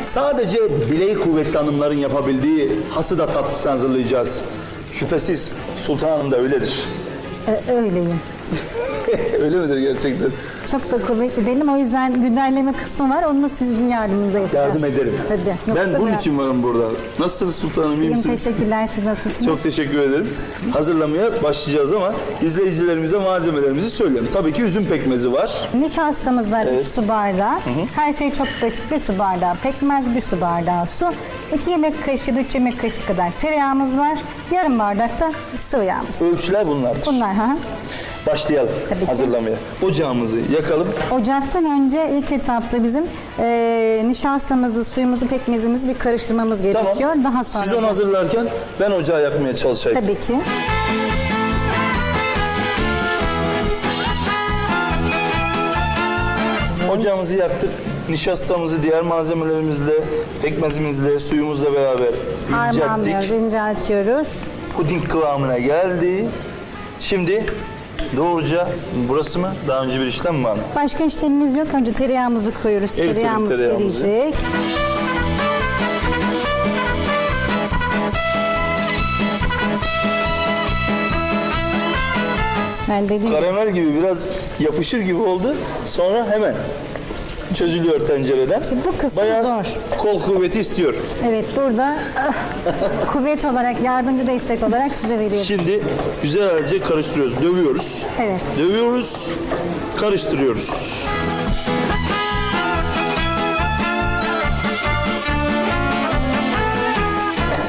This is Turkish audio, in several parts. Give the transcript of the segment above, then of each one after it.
Sadece bileği kuvvetli hanımların yapabildiği hasıda tatlısı hazırlayacağız. Şüphesiz sultanım da öyledir. E, öyleyim. Öyle midir gerçekten? Çok da kuvvetli değilim. O yüzden günderleme kısmı var. Onu da sizin yardımınıza yapacağız. Yardım ederim. Tabii. Ben Yoksa bunun bırak- için varım burada. Nasılsınız sultanım, iyi misiniz? teşekkürler. Siz nasılsınız? Çok teşekkür ederim. Hazırlamaya başlayacağız ama izleyicilerimize malzemelerimizi söyleyelim. Tabii ki üzüm pekmezi var. Nişastamız var 3 su bardağı. Her şey çok basit. Bir su bardağı pekmez, bir su bardağı su. 2 yemek kaşığı, 3 yemek kaşığı kadar tereyağımız var. Yarım bardak da sıvı yağımız. Ölçüler bunlardır. Bunlar ha. Başlayalım Tabii ki. hazırlamaya. Ocağımızı yakalım. Ocaktan önce ilk etapta bizim e, nişastamızı, suyumuzu, pekmezimizi bir karıştırmamız gerekiyor. Daha sonra Siz onu hazırlarken ben ocağı yakmaya çalışayım. Tabii ki. Ocağımızı yaktık. Nişastamızı diğer malzemelerimizle, pekmezimizle, suyumuzla beraber Harmanlıyoruz, incelttik. inceltiyoruz. Puding kıvamına geldi. Şimdi doğruca burası mı? Daha önce bir işlem mi var mı? Başka işlemimiz yok. Önce tereyağımızı koyuyoruz. Eritelim Tereyağımız tereyağımızı. eriyecek. Ben dediğim gibi Karamel gibi biraz yapışır gibi oldu. Sonra hemen çözülüyor tencereden. İşte bu kısmı Bayağı zor. kol kuvveti istiyor. evet burada ah, kuvvet olarak, yardımcı destek olarak size veriyoruz. Şimdi güzelce karıştırıyoruz. Dövüyoruz. Evet. Dövüyoruz. Karıştırıyoruz.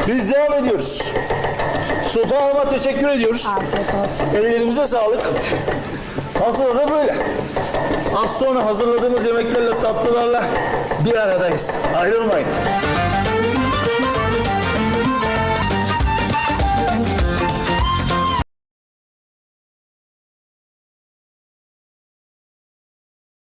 Biz devam ediyoruz. Sultan Hanım'a teşekkür ediyoruz. Afiyet olsun. Ellerimize sağlık. Aslında da böyle. Az sonra hazırladığımız yemeklerle, tatlılarla bir aradayız. Ayrılmayın.